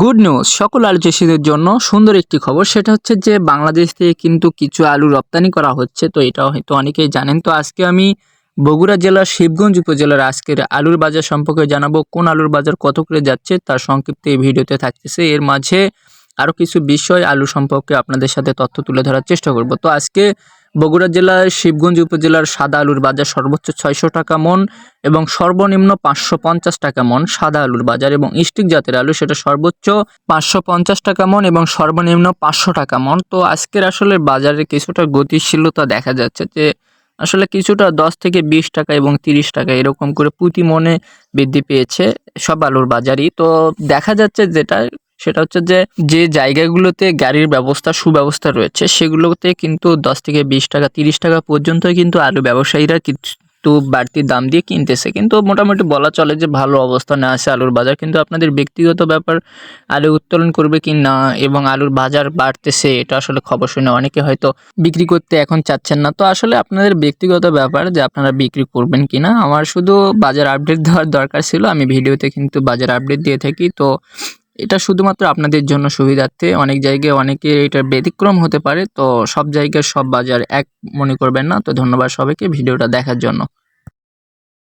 Good news সকল আলু চাষিদের জন্য সুন্দর একটি খবর, সেটা হচ্ছে যে বাংলাদেশ থেকে কিন্তু কিছু আলু রপ্তানি করা হচ্ছে, তো এটা হয়তো অনেকেই জানেন। তো আজকে আমি বগুড়া জেলার শিবগঞ্জ উপজেলার আজকের আলুর বাজার সম্পর্কে জানাব, কোন আলুর বাজার কত করে যাচ্ছে, তার সংক্ষিপ্ত এই ভিডিওতে থাকতেছে। এর মাঝে আরও কিছু বিষয় আলু সম্পর্কে আপনাদের সাথে তথ্য তুলে ধরার চেষ্টা করব। তো আজকে বগুড়া জেলার শিবগঞ্জ উপজেলার সাদা আলুর বাজার সর্বোচ্চ ছয়শো টাকা মন এবং সর্বনিম্ন পাঁচশো পঞ্চাশ টাকা মন সাদা আলুর বাজার এবং স্টিক জাতের আলু সেটা সর্বোচ্চ পাঁচশো পঞ্চাশ টাকা মন এবং সর্বনিম্ন পাঁচশো টাকা মন। তো আজকের আসলে বাজারে কিছুটা গতিশীলতা দেখা যাচ্ছে যে আসলে কিছুটা দশ থেকে বিশ টাকা এবং তিরিশ টাকা এরকম করে প্রতি মনে বৃদ্ধি পেয়েছে সব আলুর বাজারই। তো দেখা যাচ্ছে যেটা সেটা হচ্ছে যে যে জায়গাগুলোতে গাড়ির ব্যবস্থা, সুব্যবস্থা রয়েছে, সেগুলোতে কিন্তু দশ থেকে বিশ টাকা, তিরিশ টাকা পর্যন্তই কিন্তু আলু ব্যবসায়ীরা কিন্তু বাড়তি দাম দিয়ে কিনতেছে। কিন্তু মোটামুটি বলা চলে যে, ভালো অবস্থানে আছে আলুর বাজার। কিন্তু আপনাদের ব্যক্তিগত ব্যাপার, আলু উত্তোলন করবে কি না এবং আলুর বাজার বাড়তেছে, এটা আসলে খবর শুনে অনেকে হয়তো বিক্রি করতে এখন চাচ্ছেন না। তো আসলে আপনাদের ব্যক্তিগত ব্যাপার যে, আপনারা বিক্রি করবেন কি না, আমার শুধু বাজার আপডেট দেওয়ার দরকার ছিল। আমি ভিডিওতে কিন্তু বাজার আপডেট দিয়ে থাকি। তো এটা শুধুমাত্র আপনাদের জন্য সুবিধার্থে। অনেক জায়গায় অনেকে এটা ব্যতিক্রম হতে পারে, তো সব জায়গায় সব বাজার এক মনে করবেন না। তো ধন্যবাদ সবাইকে ভিডিওটা দেখার জন্য।